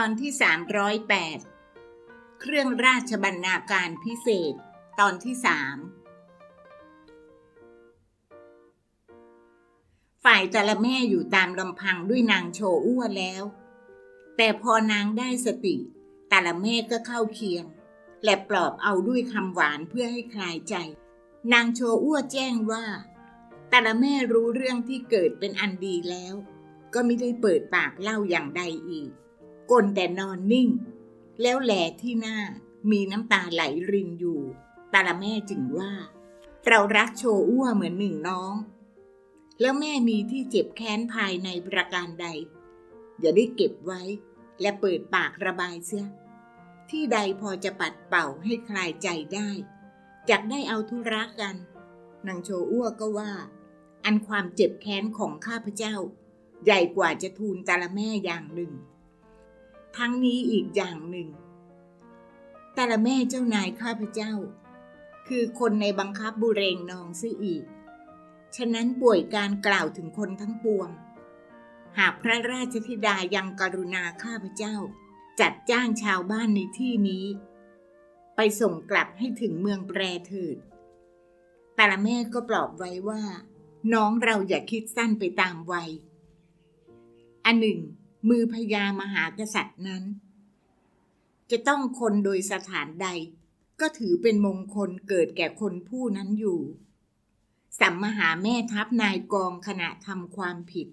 ตอนที่ 308 เครื่องราชบรรณาการพิเศษ ตอนที่สามฝ่ายต่ละแม่อยู่ตามลำพังด้วยนางโชอ้วแล้ว แต่พอนางได้สติต่ละแม่ก็เข้าเคียง และปลอบเอาด้วยคำหวานเพื่อให้คลายใจ นางโชอ้วแจ้งว่าต่ละแม่รู้เรื่องที่เกิดเป็นอันดีแล้ว ก็ไม่ได้เปิดปากเล่าอย่างใดอีก กลแต่นอนนิ่ง แล้วแลที่หน้ามีน้ำตาไหลรินอยู่ ตาละแม่จึงว่า เรารักโชอ้วเหมือนหนึ่งน้อง แล้วแม่มีที่เจ็บแค้นภายในประการใด อย่าได้เก็บไว้ และเปิดปากระบายเสีย ที่ใดพอจะปัดเป่าให้คลายใจได้จากได้เอาธุระกันนางโชอ้วก็ว่า อันความเจ็บแค้นของข้าพเจ้า ใหญ่กว่าจะทูลตาละแม่อย่างหนึ่ง ทั้งนี้อีกอย่างหนึ่ง แต่ละแม่เจ้านายข้าพเจ้า คือคนในบังคับบุเรงนองซิอีก ฉะนั้นป่วยการกล่าวถึงคนทั้งปวง หากพระราชธิดายังกรุณาข้าพเจ้า จัดจ้างชาวบ้านในที่นี้ ไปส่งกลับให้ถึงเมืองแปรเถิด แต่ละแม่ก็ปลอบไว้ว่า น้องเราอย่าคิดสั้นไปตามวัยอันหนึ่ง มือพญามหากษัตริย์นั้น จะต้องคนโดยสถานใด ก็ถือเป็นมงคลเกิดแก่คนผู้นั้นอยู่ สัมมหาแม่ทัพนายกองขณะทำความผิด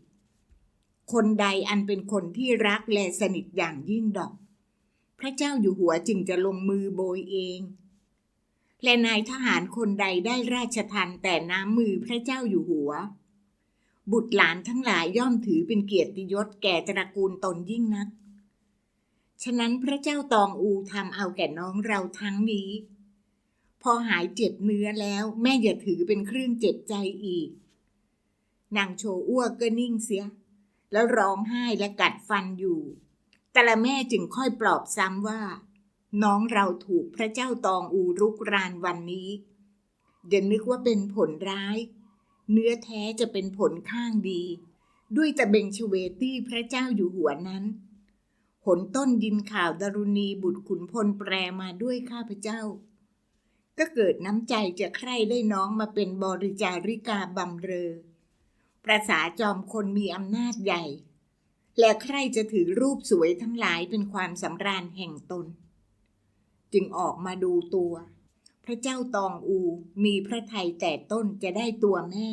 คนใดอันเป็นคนที่รักและสนิทอย่างยิ่งดอก พระเจ้าอยู่หัวจึงจะลงมือโบยเองและนายทหารคนใดได้ราชทันแต่น้ำมือพระเจ้าอยู่หัว บุตรหลานทั้งหลายย่อมถือเป็นเกียรติยศแก่ตระกูลตนยิ่งนัก ฉะนั้นพระเจ้าตองอูทำเอาแก่น้องเราทั้งนี้ พอหายเจ็บเนื้อแล้วแม่อย่าถือเป็นเครื่องเจ็บใจอีก นางโชอ้วก็นิ่งเสีย แล้วร้องไห้และกัดฟันอยู่ แต่ละแม่จึงค่อยปลอบซ้ำว่า น้องเราถูกพระเจ้าตองอูรุกรานวันนี้ เดี๋ยวนึกว่าเป็นผลร้าย เนื้อแท้จะเป็นผลข้างดี ด้วยตะเบงชเวตี้พระเจ้าอยู่หัวนั้นผลต้นยินข่าวดารุณีบุตรขุนพลแปรมาด้วยข้าพเจ้า ก็เกิดน้ำใจจะใคร่ได้น้องมาเป็นบริจาริกาบำเรอ ประสาจอมคนมีอำนาจใหญ่ และใครจะถือรูปสวยทั้งหลายเป็นความสำราญแห่งตน จึงออกมาดูตัว พระเจ้าตองอูมีพระไทยแต่ต้นจะได้ตัวแม่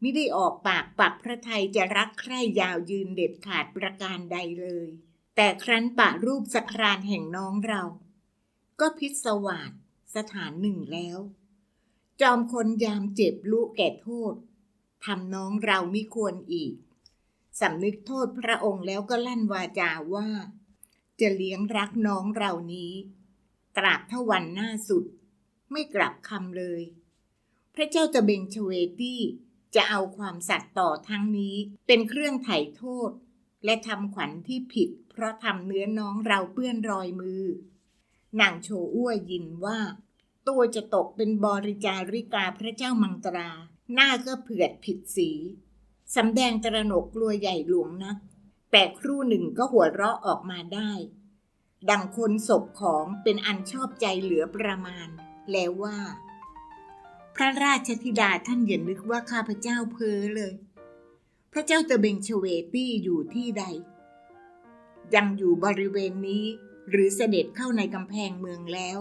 ไม่ได้ออกปากปักพระไทยจะรักใคร่ยาวยืนเด็ดขาดประการใดเลย แต่ครั้นปะรูปสักรานแห่งน้องเรา ก็พิศวาสสถานหนึ่งแล้ว จอมคนยามเจ็บลูกแก่โทษทำน้องเราไม่ควรอีกสำนึกโทษพระองค์แล้วก็ลั่นวาจาว่า จะเลี้ยงรักน้องเรานี้ ตราบเท่าวันหน้าสุด ไม่กลับคำเลย พระเจ้าจะเบงชเวตี้จะเอาความสัตย์ต่อทั้งนี้เป็นเครื่องไถ่โทษ และทำขวัญที่ผิด เพราะทำเนื้อน้องเราเปื้อนรอยมือนางโชอ้วยินว่า ตัวจะตกเป็นบริจาริกาพระเจ้ามังตรา หน้าก็เผือดผิดสีสำแดงตระหนกกลัวใหญ่หลวงนักแต่ครู่หนึ่งก็หัวเราะออกมาได้ ดังคนศพของเป็นอันชอบใจเหลือประมาณ แล้วว่า พระราชธิดาท่านอย่านึกว่าข้าพเจ้าเพ้อเลย พระเจ้าตะเบงเชเวตี้อยู่ที่ใด ยังอยู่บริเวณนี้หรือเสด็จเข้าในกำแพงเมืองแล้ว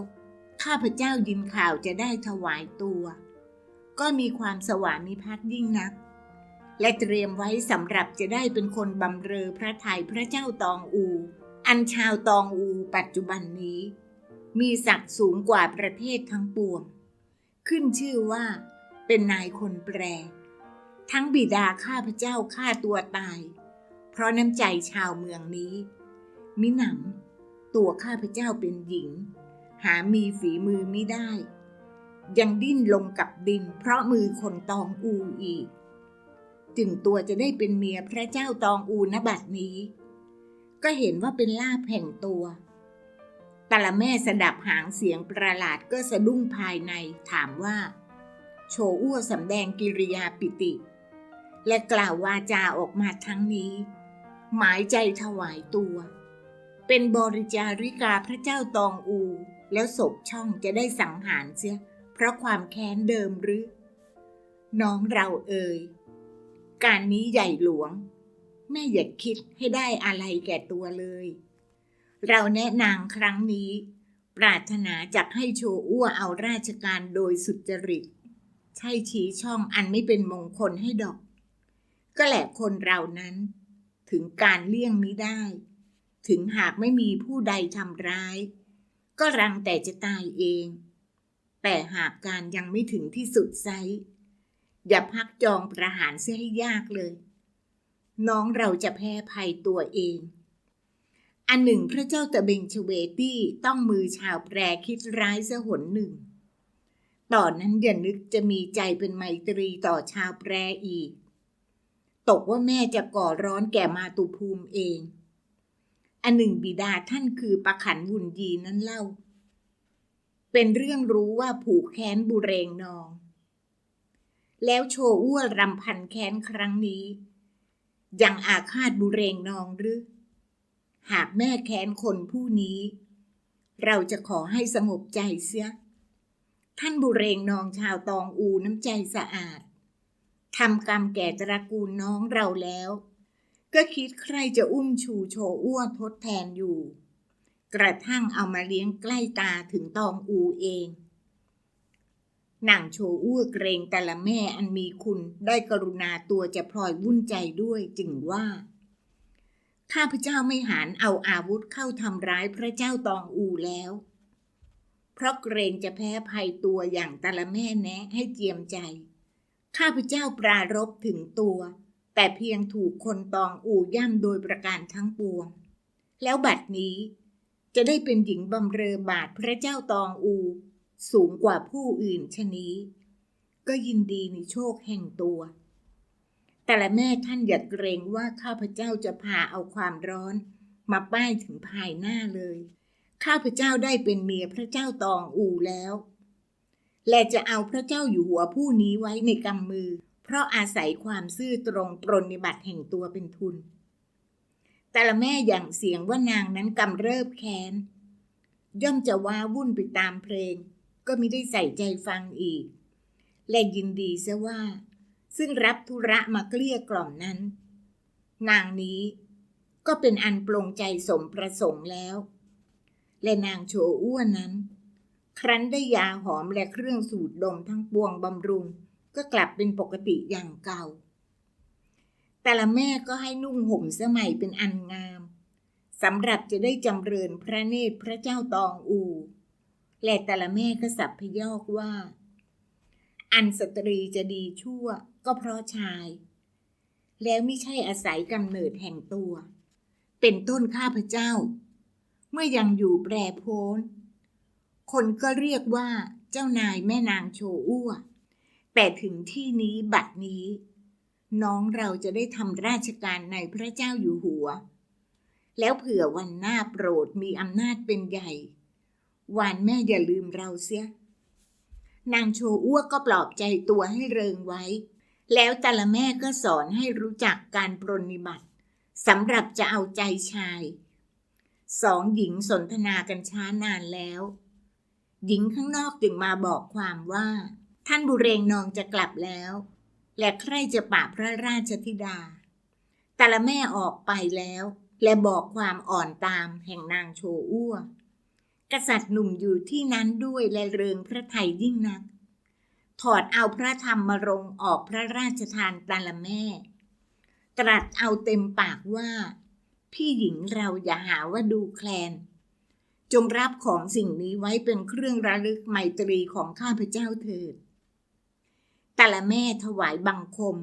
ข้าพเจ้ายินข่าวจะได้ถวายตัว ก็มีความสวามิภักดิ์ยิ่งนัก และเตรียมไว้สำหรับจะได้เป็นคนบำเรอพระทัยพระเจ้าตองอู อันชาวตองอูปัจจุบันนี้ มีศักดิ์สูงกว่าประเทศทั้งปวง ขึ้นชื่อว่า เป็นนายคนแปร ทั้งบิดาข้าพเจ้าฆ่าตัวตาย เพราะน้ำใจชาวเมืองนี้ มิหนำตัวข้าพเจ้าเป็นหญิง หามีฝีมือไม่ได้ ยังดิ้นลงกับดิน เพราะมือคนตองอูอีก จึงตัวจะได้เป็นเมียพระเจ้าตองอูนบัดนี้ ก็เห็นว่าเป็นลาภแห่งตัวต่ละแม่สดับหางเสียงประหลาดก็สะดุ้งภายในถามว่า โชอ้วสำแดงกิริยาปิติ และกล่าววาจาออกมาทั้งนี้ หมายใจถวายตัว เป็นบริจาริกาพระเจ้าตองอู แล้วศพช่องจะได้สังหารเสีย เพราะความแค้นเดิมหรือ น้องเราเอ่ยการนี้ใหญ่หลวง แม่อย่าคิดให้ได้อะไรแก่ตัวเลย เราแนะนางครั้งนี้ ปรารถนาจากให้โชอ้วเอาราชการโดยสุจริต ใช่ชี้ช่องอันไม่เป็นมงคลให้ดอก ก็แหละคนเรานั้น ถึงการเลี่ยงมิได้ ถึงหากไม่มีผู้ใดทำร้าย ก็รังแต่จะตายเอง แต่หากการยังไม่ถึงที่สุดไซอย่าพักจองประหารเสียให้ยากเลย น้องเราจะแพ้ภัยตัวเอง อันหนึ่งพระเจ้าตะเบงชเวตี้ต้องมือชาวแปรคิดร้ายเสยหนหนึ่ง ตอนนั้นอย่านึกจะมีใจเป็นไมตรีต่อชาวแปรอีก ตกว่าแม่จะก่อร้อนแก่มาตุภูมิเอง อันหนึ่งบิดาท่านคือประขันบุญยีนั้นเล่า เป็นเรื่องรู้ว่าผูกแค้นบุเรงนอง แล้วโชว์อ้วรำพันแค้นครั้งนี้ ยังอาฆาตบุเรงนองหรือ หากแม่แค้นคนผู้นี้ เราจะขอให้สงบใจเสีย ท่านบุเรงนองชาวตองอูน้ำใจสะอาดทำกรรมแก่ตระกูลน้องเราแล้ว ก็คิดใครจะอุ้มชูโชอ้วนทดแทนอยู่ กระทั่งเอามาเลี้ยงใกล้ตาถึงตองอูเอง นางโชอ้วเกรงแต่ละแม่อันมีคุณได้กรุณาตัวจะพลอยวุ่นใจด้วยจึงว่า ข้าพเจ้าไม่หานเอาอาวุธเข้าทำร้ายพระเจ้าตองอูแล้ว เพราะเกรงจะแพ้ภัยตัวอย่างแต่ละแม่แนะให้เจียมใจ ข้าพเจ้าปรารบถึงตัว แต่เพียงถูกคนตองอูย่ำโดยประการทั้งปวง แล้วบัดนี้จะได้เป็นหญิงบำเรอบาทพระเจ้าตองอู สูงกว่าผู้อื่นชะนี้ ก็ยินดีในโชคแห่งตัว แต่ละแม่ท่านอย่าเกรงว่าข้าพเจ้าจะพาเอาความร้อน มาป้ายถึงภายหน้าเลย ข้าพเจ้าได้เป็นเมียพระเจ้าตองอูแล้ว และจะเอาพระเจ้าอยู่หัวผู้นี้ไว้ในกำมือ เพราะอาศัยความซื่อตรงปรนนิบัติแห่งตัวเป็นทุน แต่ละแม่อย่างเสียงว่านางนั้นกำเริบแค้นย่อมจะว้าวุ่นไปตามเพลง ก็มิได้ใส่ใจฟังอีก และยินดีซะว่า ซึ่งรับธุระมาเกลี้ยกล่อมนั้น นางนี้ก็เป็นอันปลงใจสมประสงค์แล้ว และนางโชอ้วนนั้น ครั้นได้ยาหอมและเครื่องสูดดมทั้งปวงบำรุง ก็กลับเป็นปกติอย่างเก่า แต่ละแม่ก็ให้นุ่งห่มสมัยเป็นอันงามสำหรับจะได้จำเริญพระเนตรพระเจ้าตองอู และแต่ละแม่ก็สับพยอกว่า อันสตรีจะดีชั่วก็เพราะชาย แล้วไม่ใช่อาศัยกำเนิดแห่งตัว เป็นต้นข้าพเจ้า เมื่อยังอยู่แปรโพ้น คนก็เรียกว่าเจ้านายแม่นางโชอ้วแต่ถึงที่นี้บัดนี้ น้องเราจะได้ทำราชการในพระเจ้าอยู่หัว แล้วเผื่อวันหน้าโปรดมีอำนาจเป็นใหญ่ วานแม่อย่าลืมเราเสีย นางโชอ้วก็ปลอบใจตัวให้เริงไว้ แล้วแต่ละแม่ก็สอนให้รู้จักการปรนนิบัติสำหรับจะเอาใจชาย สองหญิงสนทนากันช้านานแล้ว หญิงข้างนอกจึงมาบอกความว่า ท่านบุเรงนองจะกลับแล้ว และใครจะป่าพระราชธิดา แต่ละแม่ออกไปแล้ว และบอกความอ่อนตามแห่งนางโชอ้ว กษัตริย์หนุ่มอยู่ที่นั้นด้วยและเริงพระไทยยิ่งนัก ถอดเอาพระธรรมมารงออกพระราชทานต่ละแม่ ตรัสเอาเต็มปากว่า พี่หญิงเราอย่าหาว่าดูแคลน จงรับของสิ่งนี้ไว้เป็นเครื่องระลึกไมตรีของข้าพเจ้าเถิดต่ละแม่ถวายบังคม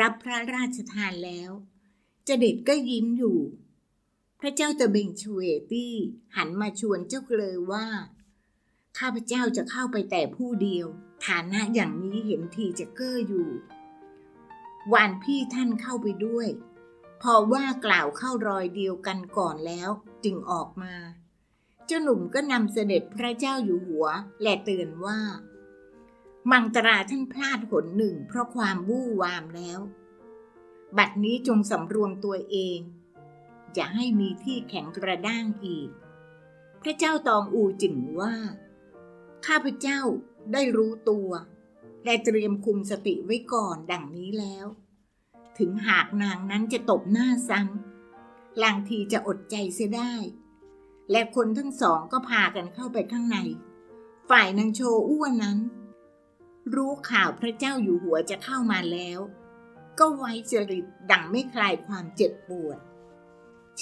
รับพระราชทานแล้ว เจเด็ดก็ยิ้มอยู่ ระเจ้าตะเบงชเวตี้หันมาชวนเจ้าเกลอว่า ข้าพเจ้าจะเข้าไปแต่ผู้เดียว ฐานะอย่างนี้เห็นทีจะเก้ออยู่ วานพี่ท่านเข้าไปด้วย พอว่ากล่าวเข้ารอยเดียวกันก่อนแล้ว จึงออกมา เจ้าหนุ่มก็นำเสด็จพระเจ้าอยู่หัว และเตือนว่า มังตราท่านพลาดหนหนึ่งเพราะความวู่วามแล้ว บัดนี้จงสำรวมตัวเอง จะให้มีที่แข็งกระด้างอีก พระเจ้าตองอูจึงว่า ข้าพเจ้าได้รู้ตัวและเตรียมคุมสติไว้ก่อนดังนี้แล้ว ถึงหากนางนั้นจะตบหน้าซ้ำลางทีจะอดใจเสียได้ และคนทั้งสองก็พากันเข้าไปข้างใน ฝ่ายนางโชอ้วนนั้น รู้ข่าวพระเจ้าอยู่หัวจะเข้ามาแล้ว ก็ไว้จริตดังไม่คลายความเจ็บปวด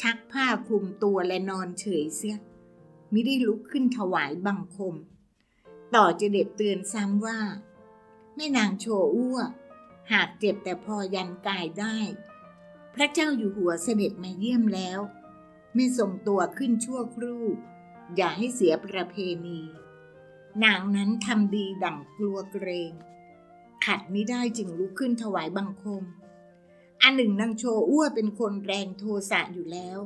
ชักผ้าคลุมตัวและนอนเฉยเสียมิได้ลุกขึ้นถวายบังคม ต่อจะเด็ดเตือนซ้ำว่า แม่นางโชอ้ว หากเจ็บแต่พอยันกายได้ พระเจ้าอยู่หัวเสด็จมาเยี่ยมแล้ว ไม่ส่งตัวขึ้นชั่วครู่ อย่าให้เสียประเพณี นางนั้นทำดีดั่งกลัวเกรง ขัดไม่ได้จึงลุกขึ้นถวายบังคม อันหนึ่งนางโชอ้วเป็นคนแรงโทสะอยู่แล้ว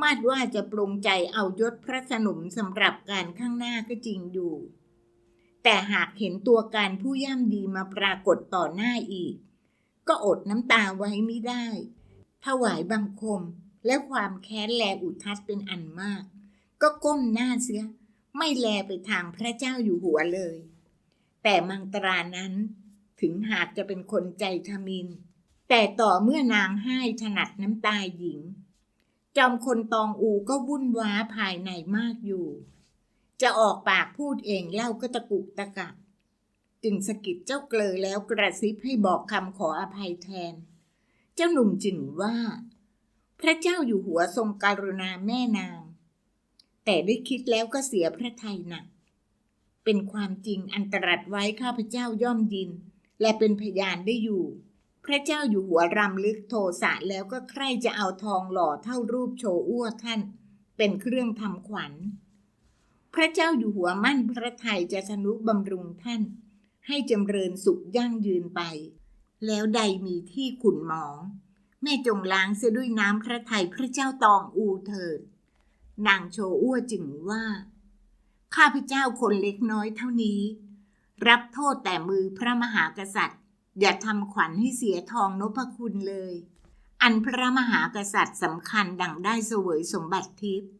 มาดว่าจะปรงใจเอายศพระสนมสำหรับการข้างหน้าก็จริงอยู่ แต่หากเห็นตัวการผู้ย่ำดีมาปรากฏต่อหน้าอีก ก็อดน้ำตาไว้ไม่ได้ ถวายบังคมและความแค้นแลอุทัศเป็นอันมาก ก็ก้มหน้าเสีย ไม่แลไปทางพระเจ้าอยู่หัวเลย แต่มังตรานั้นถึงหากจะเป็นคนใจทมิน แต่ต่อเมื่อนางให้ถนัดน้ำตาหญิง จอมคนตองอูก็วุ่นว้าภายในมากอยู่ จะออกปากพูดเองเล่าก็ตะกุกตะกักจึงสกิดเจ้าเกลอแล้วกระซิบให้บอกคำขออภัยแทน เจ้าหนุ่มจึงว่า พระเจ้าอยู่หัวทรงการุณาแม่นาง แต่ได้คิดแล้วก็เสียพระทัยหนัก เป็นความจริงอันตรัสไว้ข้าพเจ้าย่อมยิน และเป็นพยานได้อยู่ พระเจ้าอยู่หัวรำลึกโทสะแล้วก็ใครจะเอาทองหล่อเท่ารูปโชอ้วท่าน เป็นเครื่องทำขวัญ พระเจ้าอยู่หัวมั่นพระทัยจะสนุบำรุงท่าน ให้จำเริญสุขยั่งยืนไป แล้วใดมีที่ขุนหมอง แม่จงล้างเสียด้วยน้ำพระทัยพระเจ้าตองอูเถิด นางโชอ้วจึงว่า ข้าพเจ้าคนเล็กน้อยเท่านี้ รับโทษแต่มือพระมหากษัตริย์ อย่าทำขวัญให้เสียทองนพคุณเลย อันพระมหากษัตริย์สำคัญดังได้เสวยสมบัติทิพย์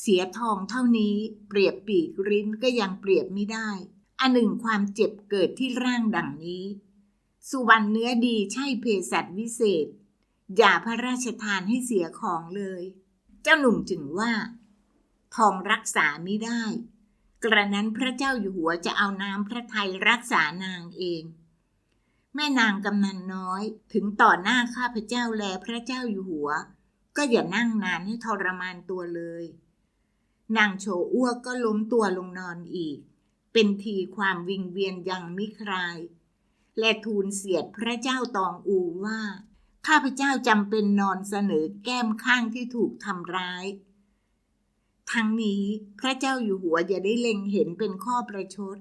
เสียทองเท่านี้เปรียบปีกริ้นก็ยังเปรียบไม่ได้ อันหนึ่งความเจ็บเกิดที่ร่างดังนี้ สุวรรณเนื้อดีใช่เภสัชวิเศษ อย่าพระราชทานให้เสียของเลย เจ้าหนุ่มจึงว่า ทองรักษาไม่ได้ กระนั้นพระเจ้าอยู่หัวจะเอาน้ำพระทัยรักษานางเอง แม่นางกำนันน้อย ถึงต่อหน้าข้าพเจ้าแลพระเจ้าอยู่หัว ก็อย่านั่งนานให้ทรมานตัวเลย นางโชอ้วกก็ล้มตัวลงนอนอีก เป็นทีความวิงเวียนยังมิคลาย และทูลเสียดพระเจ้าตองอูว่า ข้าพเจ้าจำเป็นนอนเสนอแก้มข้างที่ถูกทำร้ายทั้งนี้พระเจ้าอยู่หัวอย่าได้เล็งเห็นเป็นข้อประชด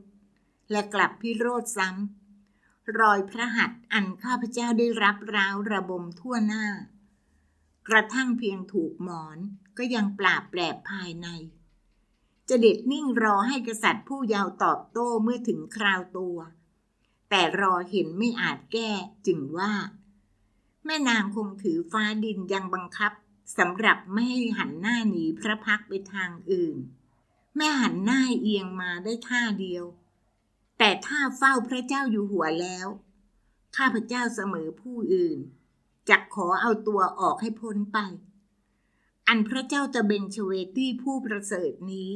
และกลับพิโรธซ้ำ รอยพระหัตถ์อันข้าพเจ้าได้รับร้าวระบมทั่วหน้า กระทั่งเพียงถูกหมอนก็ยังปราบแปรบภายใน จะเด็ดนิ่งรอให้กษัตริย์ผู้ยาวตอบโต้เมื่อถึงคราวตัว แต่รอเห็นไม่อาจแก้จึงว่า แม่นางคงถือฟ้าดินยังบังคับสำหรับไม่ให้หันหน้าหนีพระพักไปทางอื่น แม่หันหน้าเอียงมาได้ท่าเดียว แต่ถ้าเฝ้าพระเจ้าอยู่หัวแล้ว ข้าพเจ้าเสมอผู้อื่นจักขอเอาตัวออกให้พ้นไป อันพระเจ้าตะเบงชเวตี้ผู้ประเสริฐนี้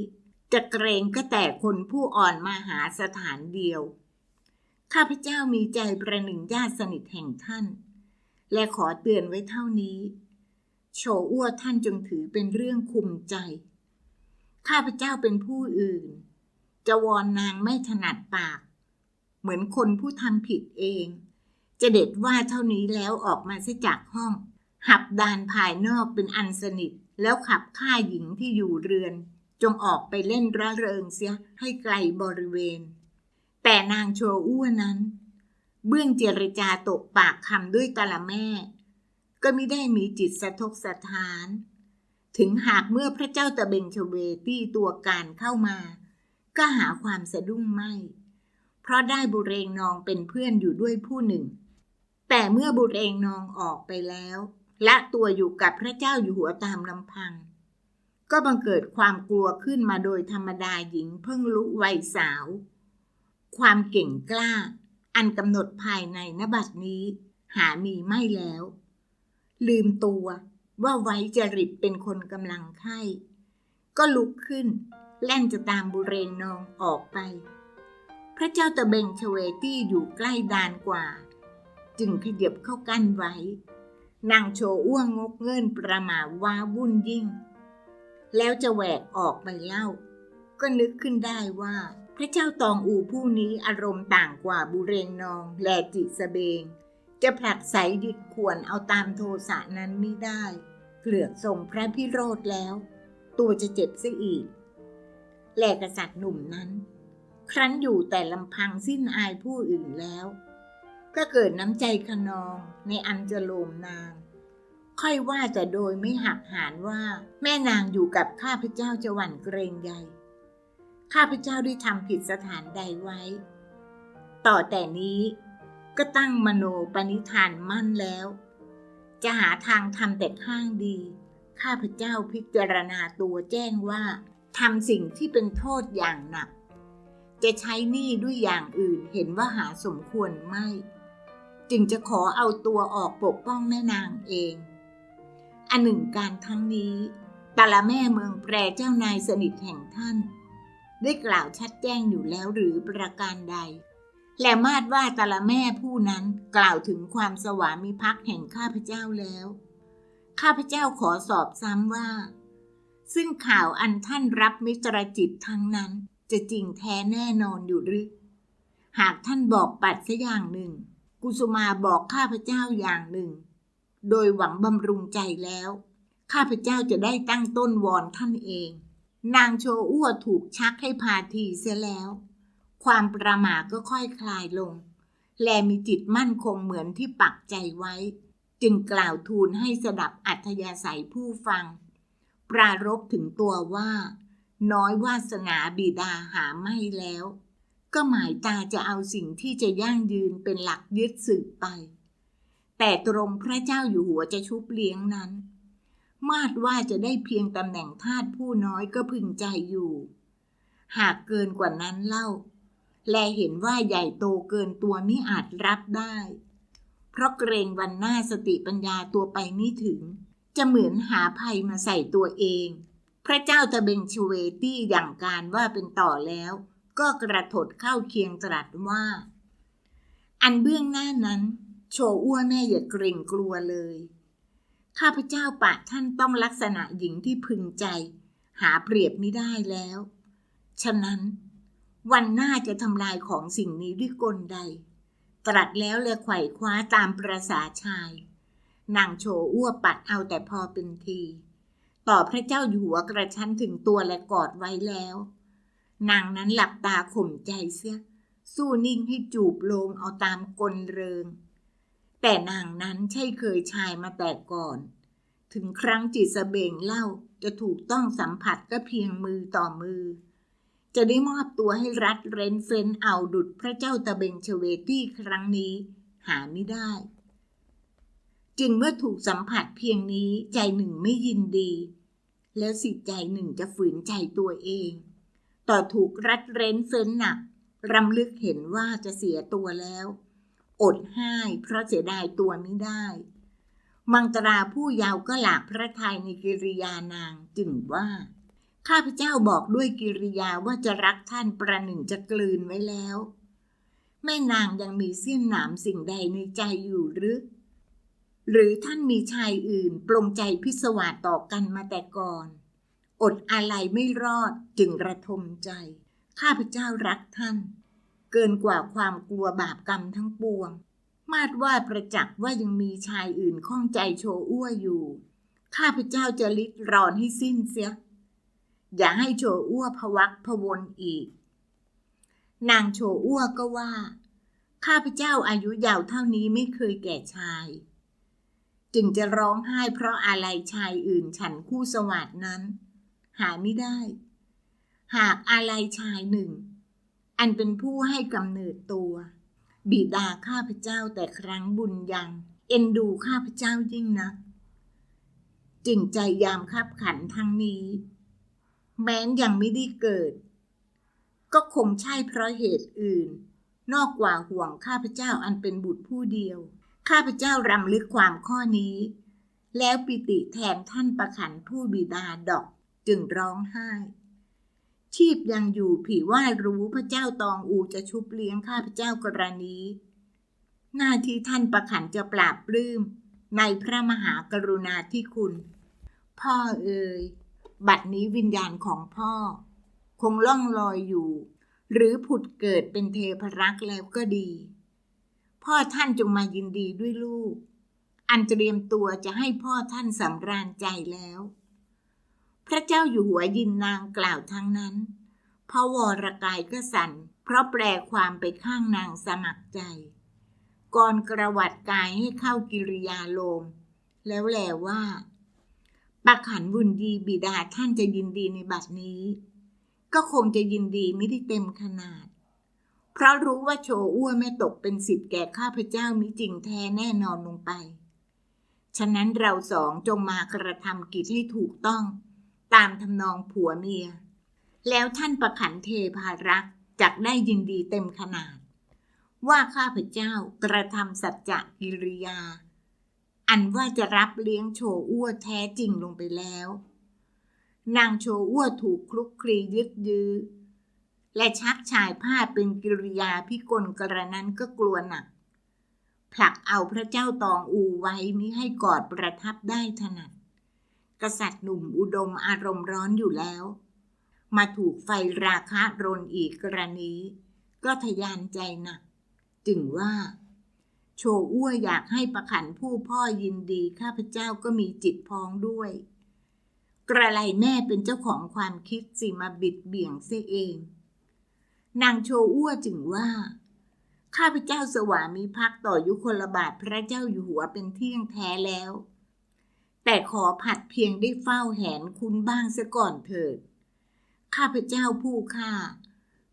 จะเกรงก็แต่คนผู้อ่อนมาหาสถานเดียว ข้าพเจ้ามีใจประหนึ่งญาติสนิทแห่งท่าน และขอเตือนไว้เท่านี้ โชอ้วท่านจงถือเป็นเรื่องคุมใจ ข้าพเจ้าเป็นผู้อื่น จะวอนนางไม่ถนัดปาก เหมือนคนผู้ทำผิดเอง จะเด็ดว่าเท่านี้แล้วออกมาเสียจากห้อง หับดานภายนอกเป็นอันสนิท แล้วขับฆ่าหญิงที่อยู่เรือน จงออกไปเล่นระเริงเสียให้ไกลบริเวณ แต่นางโชอ้วนั้น เบื้องเจรจาตกปากคำด้วยตะละแม่ ก็ไม่ได้มีจิตสะทกสะท้าน ถึงหากเมื่อพระเจ้าตะเบงชเวตี้ตัวการเข้ามา ก็หาความสะดุ้งไม่ เพราะได้บุเรงนองเป็นเพื่อนอยู่ด้วยผู้หนึ่ง แต่เมื่อบุเรงนองออกไปแล้ว ละตัวอยู่กับพระเจ้าอยู่หัวตามลำพัง ก็บังเกิดความกลัวขึ้นมาโดยธรรมดาหญิงเพิ่งลุวัยสาว ความเก่งกล้า อันกำหนดภายในนบัดนี้ หามีไม่แล้ว ลืมตัวว่าไว้จริตเป็นคนกำลังไข้ก็ลุกขึ้น แล่นจะตามบุเรงนองออกไป พระเจ้าตะเบงชเวตี้อยู่ใกล้ดานกว่า จึงขยับเข้ากั้นไว้ นางโชอ้วงงกเงินประมาว้าวุ่นยิ่ง แล้วจะแหวกออกไปเล่า ก็นึกขึ้นได้ว่า พระเจ้าตองอูผู้นี้อารมณ์ต่างกว่าบุเรงนองและจิสเบง จะผลักไสดิดควรเอาตามโทสะนั้นไม่ได้ เกลือกทรงพระพิโรธแล้ว ตัวจะเจ็บซะอีก แลกษัตริย์หนุ่มนั้น ครั้นอยู่แต่ลำพังสิ้นอายผู้อื่นแล้ว ก็เกิดน้ำใจขนองในอันจะโลมนาง ค่อยว่าจะโดยไม่หักหานว่า แม่นางอยู่กับข้าพเจ้าจะหวั่นเกรงใยข้าพเจ้าได้ทำผิดสถานใดไว้ ต่อแต่นี้ก็ตั้งมโนปณิธานมั่นแล้ว จะหาทางทำแต่ข้างดี ข้าพเจ้าพิจารณาตัวแจ้งว่า ทำสิ่งที่เป็นโทษอย่างหนัก จะใช้หนี้ด้วยอย่างอื่นเห็นว่าหาสมควรไม่ จึงจะขอเอาตัวออกปกป้องแม่นางเอง อันหนึ่งการทั้งนี้ตาละแม่เมืองแปรเจ้านายสนิทแห่งท่าน ได้กล่าวชัดแจ้งอยู่แล้วหรือประการใด และมาดว่าตาละแม่ผู้นั้นกล่าวถึงความสวามิภักดิ์แห่งข้าพเจ้าแล้ว ข้าพเจ้าขอสอบซ้ำว่า ซึ่งข่าวอันท่านรับมิตรจิตทั้งนั้น จะจริงแท้แน่นอนอยู่หรือ หากท่านบอกปัดสัอย่างหนึ่ง กุสุมาบอกข้าพเจ้าอย่างหนึ่ง โดยหวังบำรุงใจแล้ว ข้าพเจ้าจะได้ตั้งต้นวอนท่านเอง นางโชอ้วถูกชักให้พาทีเสียแล้ว ความประหมาก็ค่อยคลายลง แลมีจิตมั่นคงเหมือนที่ปักใจไว้ จึงกล่าวทูลให้สดับอัธยาศัยผู้ฟัง ปรารบถึงตัวว่า น้อยวาสนาบิดาหาไม่แล้ว ก็หมายตาจะเอาสิ่งที่จะยั่งยืนเป็นหลักยึดสืบไป แต่ตรงพระเจ้าอยู่หัวจะชุบเลี้ยงนั้น มาดว่าจะได้เพียงตำแหน่งทาสผู้น้อยก็พึงใจอยู่ หากเกินกว่านั้นเล่า แลเห็นว่าใหญ่โตเกินตัวมิอาจรับได้ เพราะเกรงวันหน้าสติปัญญาตัวไปไม่ถึง จะเหมือนหาภัยมาใส่ตัวเอง พระเจ้าตะเบงชเวตี้อย่างการว่าเป็นต่อแล้ว ก็กระถดเข้าเคียงตรัสว่า อันเบื้องหน้านั้น โชอ้วแม่อย่าเกรงกลัวเลย ข้าพเจ้าปะท่านต้องลักษณะหญิงที่พึงใจ หาเปรียบไม่ได้แล้ว ฉะนั้น วันหน้าจะทำลายของสิ่งนี้ด้วยกลใด ตรัสแล้วเลยไขว่คว้าตามประสาชาย นางโชอ้วปัดเอาแต่พอเป็นที ต่อพระเจ้าอยู่หัวกระชั้นถึงตัวและกอดไว้แล้ว นางนั้นหลับตาข่มใจเสีย สู้นิ่งให้จูบลงเอาตามกลเริง แต่นางนั้นใช่เคยชายมาแต่ก่อน ถึงครั้งจิตสเบงเล่าจะถูกต้องสัมผัสก็เพียงมือต่อมือ จะได้มอบตัวให้รัดเร้นเฟ้นเอาดุดพระเจ้าตะเบงเชเวตี้ครั้งนี้ หาไม่ได้ จึงเมื่อถูกสัมผัสเพียงนี้ใจหนึ่งไม่ยินดี แล้วสิใจหนึ่งจะฝืนใจตัวเอง ต่อถูกรัดเร้นเฟ้นหนักรำลึกเห็นว่าจะเสียตัวแล้ว อดให้เพราะเสียดายตัวไม่ได้ มังตราผู้ยาวก็หลากพระทัยในกิริยานางจึงว่า ข้าพเจ้าบอกด้วยกิริยาว่าจะรักท่านประหนึ่งจะกลืนไว้แล้ว แม่นางยังมีเสี้ยนหนามสิ่งใดในใจอยู่หรือ หรือท่านมีชายอื่นปลงใจพิศวาสต่อกันมาแต่ก่อน อดอะไรไม่รอดจึงระทมใจ ข้าพเจ้ารักท่าน เกินกว่าความกลัวบาปกรรมทั้งปวง มาดว่าประจักษ์ว่ายังมีชายอื่นข้องใจโชอ้วอยู่ ข้าพเจ้าจะลิดรอนให้สิ้นเสีย อย่าให้โชอ้วพวักพวนอีก นางโชอ้วก็ว่า ข้าพเจ้าอายุยาวเท่านี้ไม่เคยแก่ชาย จึงจะร้องไห้เพราะอะไรชายอื่นฉันคู่สวัสดนั้น หาไม่ได้ หากอะไรชายหนึ่ง อันเป็นผู้ให้กำเนิดตัว บิดาข้าพเจ้าแต่ครั้งบุญยัง เอ็นดูข้าพเจ้ายิ่งนะจึงใจยามคับขันทั้งนี้ แม้นยังไม่ได้เกิด ก็คงใช่เพราะเหตุอื่น นอกกว่าห่วงข้าพเจ้าอันเป็นบุตรผู้เดียว ข้าพเจ้ารำลึกความข้อนี้ แล้วปิติแทนท่านประขันผู้บิดาดอกจึงร้องไห้ ชีพยังอยู่ผีว่ารู้พระเจ้าตองอูจะชุบเลี้ยงข้าพเจ้ากรณี หน้าที่ท่านประขันจะปราบปลื้มในพระมหากรุณาธิคุณ พ่อเอ่ยบัดนี้วิญญาณของพ่อ คงล่องลอยอยู่ หรือผุดเกิดเป็นเทพรักษ์แล้วก็ดี พ่อท่านจงมายินดีด้วยลูก อันเตรียมตัวจะให้พ่อท่านสำราญใจแล้ว พระเจ้าอยู่หัวยินนางกล่าวทั้งนั้นพระวรกายก็สั่น เพราะแปลความไปข้างนางสมัครใจ ก่อนกระวัดกายให้เข้ากิริยาโลม แล้วแลว่าปาขันบุญดีบิดาท่านจะยินดีในบัดนี้ ก็คงจะยินดีไม่ได้เต็มขนาด เพราะรู้ว่าโชอ้วไม่ตกเป็นสิทธิ์แก่ข้าพเจ้ามิจริงแท้แน่นอนลงไป ฉะนั้นเราสองจงมากระทำกิจให้ถูกต้อง ตามทำนองผัวเมีย แล้วท่านประขันเทพารักจักได้ยินดีเต็มขนาด ว่าข้าพเจ้ากระทำสัจจะกิริยา อันว่าจะรับเลี้ยงโชอ้วแท้จริงลงไปแล้ว นางโชอ้วถูกคลุกคลียึดยื้อ และชักชายผ้าเป็นกิริยาพิกลกระนั้นก็กลัวหนัก ผลักเอาพระเจ้าตองอูไว้มิให้กอดประทับได้ถนัด กษัตริย์หนุ่มอุดมอารมณ์ร้อนอยู่แล้ว มาถูกไฟราคะรนอีกกรณีก็ทยานใจหนัก จึงว่า โชอ้วอยากให้ประขันผู้พ่อยินดีข้าพเจ้าก็มีจิตพ้องด้วย กระไรแม่เป็นเจ้าของความคิดสิมาบิดเบี่ยงเสียเอง นางโชอ้วจึงว่า ข้าพเจ้าสวามีพักต่อยุคลบาทพระเจ้าอยู่หัวเป็นเที่ยงแท้แล้ว แต่ขอผัดเพียงได้เฝ้าแหนคุณบ้างเสียก่อนเถิด ข้าพเจ้าผู้ข้า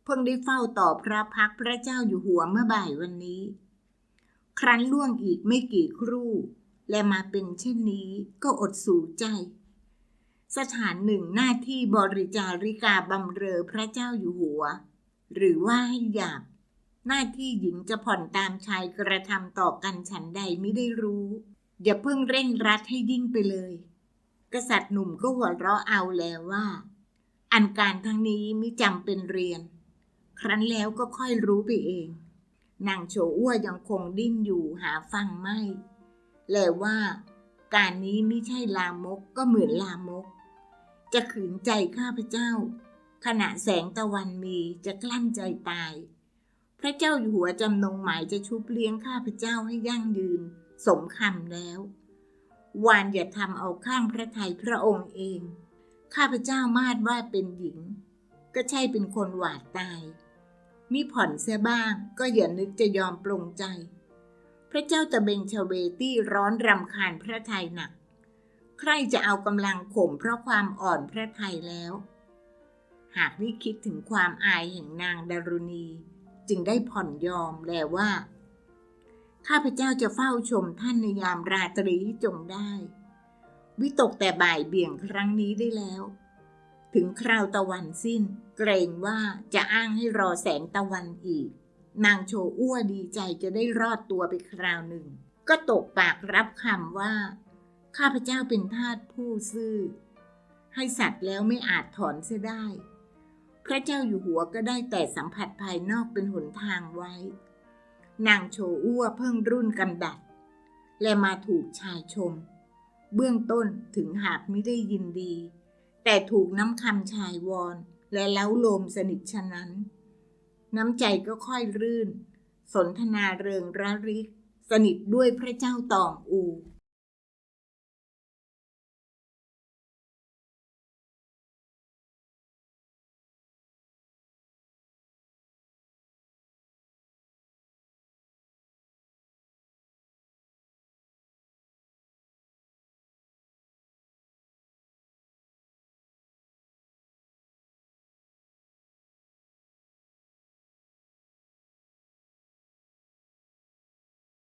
เพิ่งได้เฝ้าต่อพระพักพระเจ้าอยู่หัวเมื่อบ่ายวันนี้ ครั้นล่วงอีกไม่กี่ครู่ และมาเป็นเช่นนี้ก็อดสูใจสถานหนึ่งหน้าที่บริจาริกาบำเรอพระเจ้าอยู่หัว หรือว่าให้หยาบ หน้าที่หญิงจะผ่อนตามชายกระทำต่อกันฉันใดไม่ได้รู้ อย่าเพิ่งเร่งรัดให้ยิ่งไปเลย กษัตริย์หนุ่มก็หัวเราะเอาแล้วว่า อันการทั้งนี้มิจำเป็นเรียน ครั้นแล้วก็ค่อยรู้ไปเองนางโฉอ้วยังคงดิ้นอยู่หาฟังไม่แล้วว่า การนี้ไม่ใช่ลามกก็เหมือนลามก จะขืนใจข้าพเจ้า ขณะแสงตะวันมีจะกลั้นใจตาย พระเจ้าอยู่หัวจำนงหมายจะชุบเลี้ยงข้าพเจ้าให้ยั่งยืน สมคำแล้ว วานอย่าทำเอาข้างพระทัยพระองค์เอง ข้าพเจ้ามาดว่าเป็นหญิง ก็ใช่เป็นคนหวาดตายมีผ่อนเสียบ้างก็อย่านึกจะยอมปลงใจ พระเจ้าตะเบงชเวตี้ร้อนรำคาญพระทัยหนัก ใครจะเอากำลังข่มเพราะความอ่อนพระทัยแล้ว หากวิคิดถึงความอายแห่งนางดารุณี จึงได้ผ่อนยอมแล้วว่า ข้าพเจ้าจะเฝ้าชมท่านในยามราตรีจงได้ วิตกแต่บ่ายเบี่ยงครั้งนี้ได้แล้ว ถึงคราวตะวันสิ้น เกรงว่าจะอ้างให้รอแสงตะวันอีก นางโชอ้วดีใจจะได้รอดตัวไปคราวหนึ่ง ก็ตกปากรับคำว่า ข้าพเจ้าเป็นทาสผู้ซื่อให้สัตว์แล้วไม่อาจถอนเสียได้ พระเจ้าอยู่หัวก็ได้แต่สัมผัสภายนอกเป็นหนทางไว้ นางโชอ้วเพิ่งรุ่นกำดัด และมาถูกชายชม เบื้องต้นถึงหากไม่ได้ยินดี แต่ถูกน้ำคำชายวอนและเล้าโลมสนิทฉะนั้น น้ำใจก็ค่อยรื่น สนทนาเริงระริก สนิทด้วยพระเจ้าตองอู